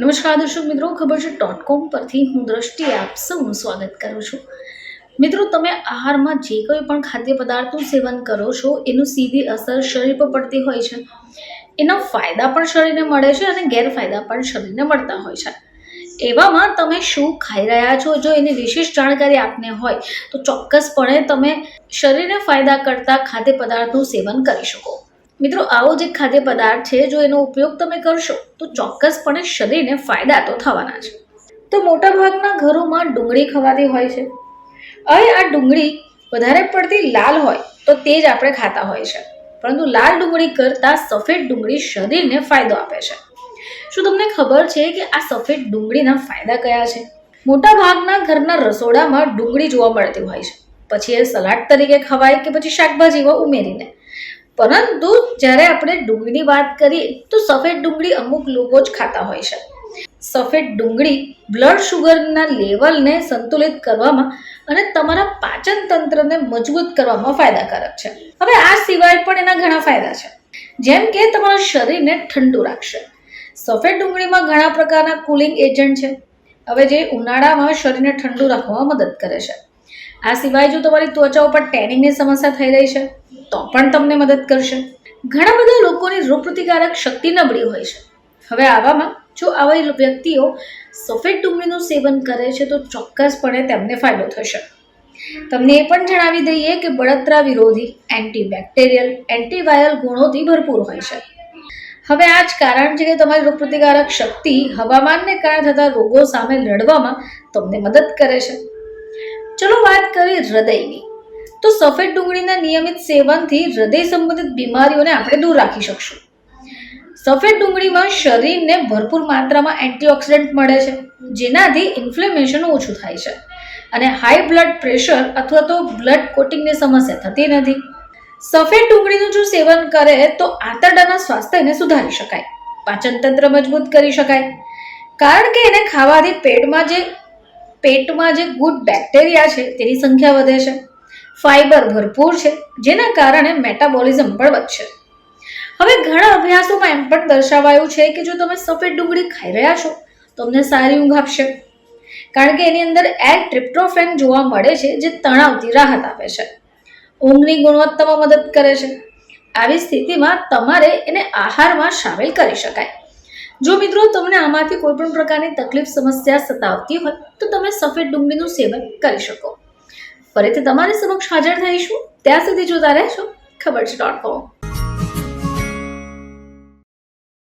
નમસ્કાર, દર્શક મિત્રો, ખબર છે. ડોટ કોમ પરથી હું દ્રષ્ટિ આપ સૌનું સ્વાગત કરું છું. મિત્રો, તમે આહારમાં જે કોઈ પણ ખાદ્ય પદાર્થનું સેવન કરો છો, એનું સીધી અસર શરીર પર પડતી હોય છે. એના ફાયદા પણ શરીરને મળે છે અને ગેરફાયદા પણ શરીરને મળતા હોય છે. એવામાં તમે શું ખાઈ રહ્યા છો, જો એની વિશેષ જાણકારી આપને હોય, તો ચોક્કસપણે તમે શરીરને ફાયદા કરતા ખાદ્ય પદાર્થનું સેવન કરી શકો. મિત્રો, આવો જે ખાદ્ય પદાર્થ છે, જો એનો ઉપયોગ તમે કરશો, તો ચોક્કસપણે શરીરને ફાયદા તો થવાના છે તો મોટાભાગના ઘરોમાં ડુંગળી ખવાતી હોય છે. હવે આ ડુંગળી વધારે પડતી લાલ હોય, તો તે જ આપણે ખાતા હોય છે. પરંતુ લાલ ડુંગળી કરતાં સફેદ ડુંગળી શરીરને ફાયદો આપે છે. શું તમને ખબર છે કે આ સફેદ ડુંગળીના ફાયદા કયા છે? મોટાભાગના ઘરના રસોડામાં ડુંગળી જોવા મળતી હોય છે. પછી એ સલાડ તરીકે ખવાય કે પછી શાકભાજીમાં ઉમેરીને. પરંતુ જ્યારે આપણે ડુંગળીની વાત કરીએ, તો સફેદ ડુંગળી અમુક લોકો જ ખાતા હોય છે. સફેદ ડુંગળી બ્લડ શુગરના લેવલને સંતુલિત કરવામાં અને તમારા પાચન તંત્રને મજબૂત કરવામાં ફાયદાકારક છે. હવે આ સિવાય પણ એના ઘણા ફાયદા છે. જેમ કે તમારા શરીરને ઠંડુ રાખશે. સફેદ ડુંગળીમાં ઘણા પ્રકારના કુલિંગ એજન્ટ છે. હવે જે ઉનાળામાં શરીરને ઠંડુ રાખવામાં મદદ કરે છે. આ સિવાય જો તમારી ત્વચા ઉપર ટેનિંગની સમસ્યા થઈ રહી છે તો પણ તમને મદદ કરશે. ઘણા બધા લોકોની રોગપ્રતિકારક શક્તિ નબળી હોય છે. હવે આવામાં જો આવા વ્યક્તિઓ સફેદ ડુંગળીનું સેવન કરે છે તો ચોક્કસપણે તેમને ફાયદો થશે. તમને એ પણ જણાવી દઈએ કે બળતરા વિરોધી એન્ટીબેક્ટેરિયલ, એન્ટીવાયરલ ગુણોથી ભરપૂર હોય છે. હવે આ જ કારણ છે કે તમારી રોગપ્રતિકારક શક્તિ હવામાનને કારણે થતા રોગો સામે લડવામાં તમને મદદ કરે છે. ચલો વાત કરીએ હૃદયની. તો સફેદ ડુંગળીના નિયમિત સેવનથી હૃદય સંબંધિત બીમારીઓને આપણે દૂર રાખી શકશું. સફેદ ડુંગળીમાં શરીરને ભરપૂર માત્રામાં એન્ટીઓક્સિડન્ટ મળે છે, જેનાથી ઇન્ફ્લેમેશન ઓછું થાય છે. અને હાઈ બ્લડ પ્રેશર અથવા તો બ્લડ કોટિંગની સમસ્યા થતી નથી. સફેદ ડુંગળીનું જો સેવન કરે તો આંતરડાના સ્વાસ્થ્યને સુધારી શકાય પાચન તંત્ર મજબૂત કરી શકાય. કારણ કે એને ખાવાથી પેટમાં જે પેટમાં જે ગુડ બેક્ટેરિયા છે તેની સંખ્યા વધે છે. ફાઈબર ભરપૂર છે, જેના કારણે મેટાબોલિઝમ પણ વધશે. હવે ઘણા અભ્યાસોમાં એમ પણ દર્શાવાયું છે કે જો તમે સફેદ ડુંગળી ખાઈ રહ્યા છો, તમને સારી ઊંઘ આપશે. કારણ કે એની અંદર એર ટ્રિપ્ટોફેન જોવા મળે છે, જે તણાવથી રાહત આપે છે. ઊંઘની ગુણવત્તામાં મદદ કરે છે. આવી સ્થિતિમાં તમારે એને આહારમાં સામેલ કરી શકાય. જો મિત્રો તમને આમાંથી કોઈ પણ પ્રકારની તકલીફ, સમસ્યા સતાવતી હોય, તો તમે સફેદ ડુંગળીનું સેવન કરી શકો. ફરીથી તમારી સમક્ષ હાજર થઈશું ત્યાં સુધી જોતા રહેશો. ખબર છે ડોટ કોમ